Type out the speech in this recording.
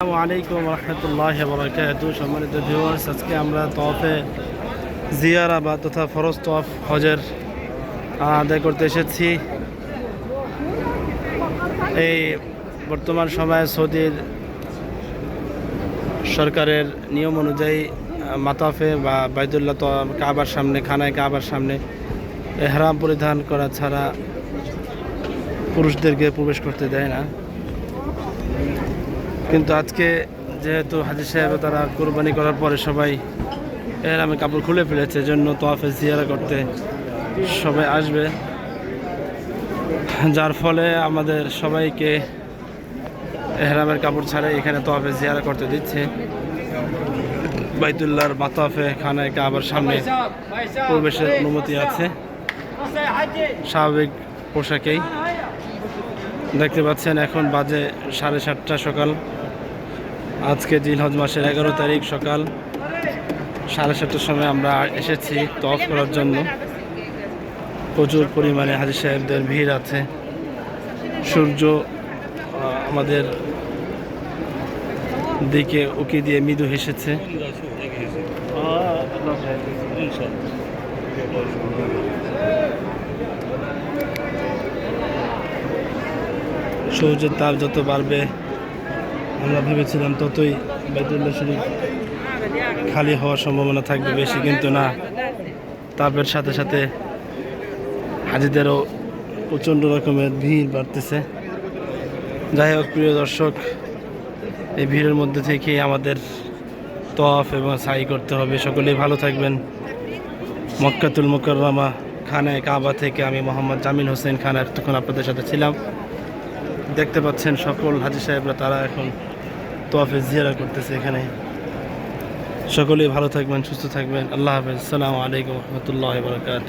আসসালামু আলাইকুম রহমতুল্লাহ বরকাত সম্মানিত ভিউয়ার্স আজকে আমরা তফে জিয়ারা বা তথা ফরজ তফ হজের আদায় করতে এসেছি। এই বর্তমান সময়ে সৌদির সরকারের নিয়ম অনুযায়ী মাতাফে বা বাইদুল্লাহ তো, কাবার সামনে, খানায় কাবার সামনে এহরাম পরিধান করা ছাড়া পুরুষদেরকে প্রবেশ করতে দেয় না। কিন্তু আজকে যেহেতু হাজির সাহেব তারা কোরবানি করার পরে সবাই এর আমি কাপড় খুলে ফেলেছে জন্য তোয়াফে জিয়ারা করতে সবাই আসবে। যার ফলে আমাদের সবাইকে এহরামের কাপড় ছাড়া এখানে তোয়াফে জিয়ারা করতে দিচ্ছে। বাইতুল্লাহর মাতাফে খানায় কাবার সামনে প্রবেশের অনুমতি আছে। স্বাভাবিক পোশাকেই। দেখতে পাচ্ছেন এখন বাজে সাড়ে সাতটা সকাল। আজকে জিলহজ মাসের এগারো তারিখ সকাল সাড়ে সাতটার সময় আমরা এসেছি তফ করার জন্য। প্রচুর পরিমাণে হাজির সাহেবদের ভিড় আছে। সূর্য আমাদের দিকে উকি দিয়ে মৃদু হেসেছে। সূর্যের তাপ যত বাড়বে আমরা ভেবেছিলাম ততই বাইতুল্লাহ শরীফ খালি হওয়ার সম্ভাবনা থাকবে বেশি, কিন্তু না। তাপের সাথে সাথে হাজিদেরও প্রচণ্ড রকমের ভিড় বাড়তেছে। যাই হোক, প্রিয় দর্শক, এই ভিড়ের মধ্যে থেকে আমাদের তফ এবং সাই করতে হবে। সকলেই ভালো থাকবেন। মক্কাতুল মুকররমা খানায় কাবা থেকে আমি মোহাম্মদ জামিল হোসেন খান এতক্ষণ আপনাদের সাথে ছিলাম। দেখতে পাচ্ছেন সকল হাজি সাহেবরা, তারা এখন তোয়াফে জিয়ারা করতেছে এখানে। সকলেই ভালো থাকবেন, সুস্থ থাকবেন। আল্লাহ হাফেজ। সালামু আলাইকুম রহমতুল্লাহ বরকাত